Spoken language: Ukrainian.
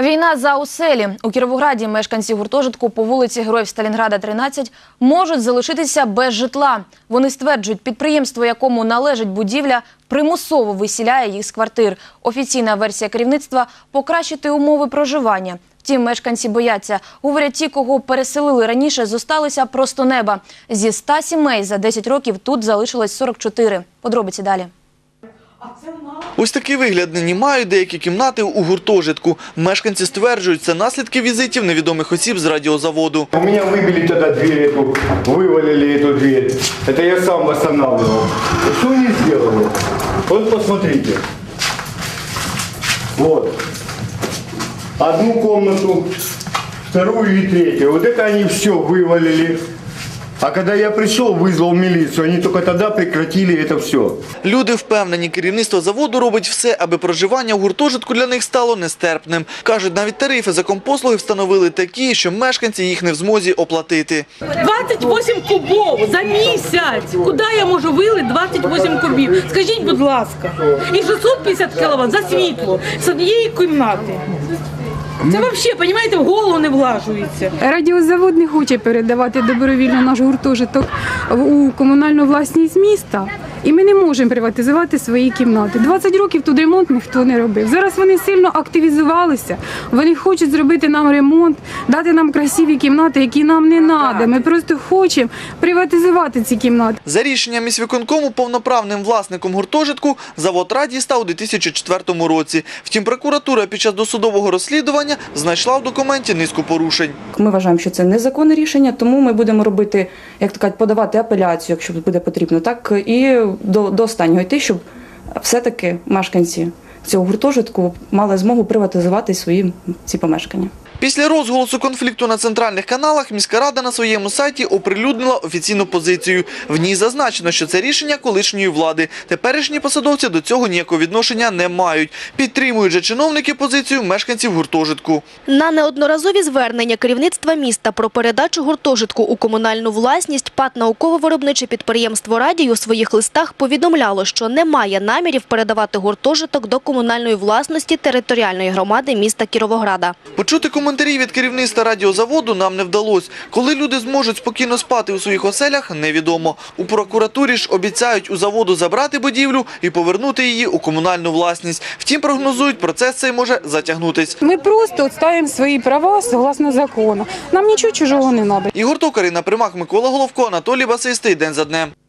Війна за оселі. У Кіровограді мешканці гуртожитку по вулиці Героїв Сталінграда, 13, можуть залишитися без житла. Вони стверджують, підприємство, якому належить будівля, примусово висіляє їх з квартир. Офіційна версія керівництва – покращити умови проживання. Втім, мешканці бояться. Говорять, ті, кого переселили раніше, зосталися просто неба. Зі 100 сімей за 10 років тут залишилось 44. Подробиці далі. Ось такий вигляд нині мають деякі кімнати у гуртожитку. Мешканці стверджують, це наслідки візитів невідомих осіб з радіозаводу. У меня выбили тогда дверь эту, вывалили эту дверь. Это я сам восстанавливал. Что они сделали? Вот посмотрите. Вот. Одну комнату, вторую и третью. Вот это они все вывалили. А когда я пришел, вызвал милицию, они только тогда прекратили это все. Люди впевнені, керівництво заводу робить все, аби проживання в гуртожитку для них стало нестерпним. Кажуть, навіть тарифи за компослуги встановили такі, що мешканці їх не в змозі оплатити. 28 кубов за місяць. Куди я можу вилити 28 кубів? Скажіть, будь ласка. І 650 кВт за світло з однієї кімнати. Це взагалі, розумієте, в голову не влажується. Радіозавод не хоче передавати добровільно наш гуртожиток у комунальну власність міста, і ми не можемо приватизувати свої кімнати. 20 років тут ремонт ніхто не робив. Зараз вони сильно активізувалися. Вони хочуть зробити нам ремонт, дати нам красиві кімнати, які нам не треба. Ми просто хочемо приватизувати ці кімнати. За рішенням міськвиконкому повноправним власником гуртожитку завод Радій став у 2004 році. Втім, прокуратура під час досудового розслідування знайшла в документі низку порушень. Ми вважаємо, що це незаконне рішення, тому ми будемо робити, як то кажуть, подавати апеляцію, якщо буде потрібно, так і до, до останнього йти, щоб все-таки мешканці цього гуртожитку мали змогу приватизувати свої ці помешкання. Після розголосу конфлікту на центральних каналах міська рада на своєму сайті оприлюднила офіційну позицію. В ній зазначено, що це рішення колишньої влади. Теперішні посадовці до цього ніякого відношення не мають. Підтримують же чиновники позицію мешканців гуртожитку. На неодноразові звернення керівництва міста про передачу гуртожитку у комунальну власність ПАТ науково-виробниче підприємство «Радій» у своїх листах повідомляло, що немає намірів передавати гуртожиток до комунальної власності територіальної громади міста Кіровограда. Почути коментарі від керівництва радіозаводу нам не вдалося. Коли люди зможуть спокійно спати у своїх оселях, невідомо. У прокуратурі ж обіцяють у заводу забрати будівлю і повернути її у комунальну власність. Втім, прогнозують, процес цей може затягнутись. Ми просто відстоюємо свої права согласно закону. Нам нічого чужого не треба. Ігор Токар, Інна Примак, Микола Головко, Анатолій Басистий. День за днем.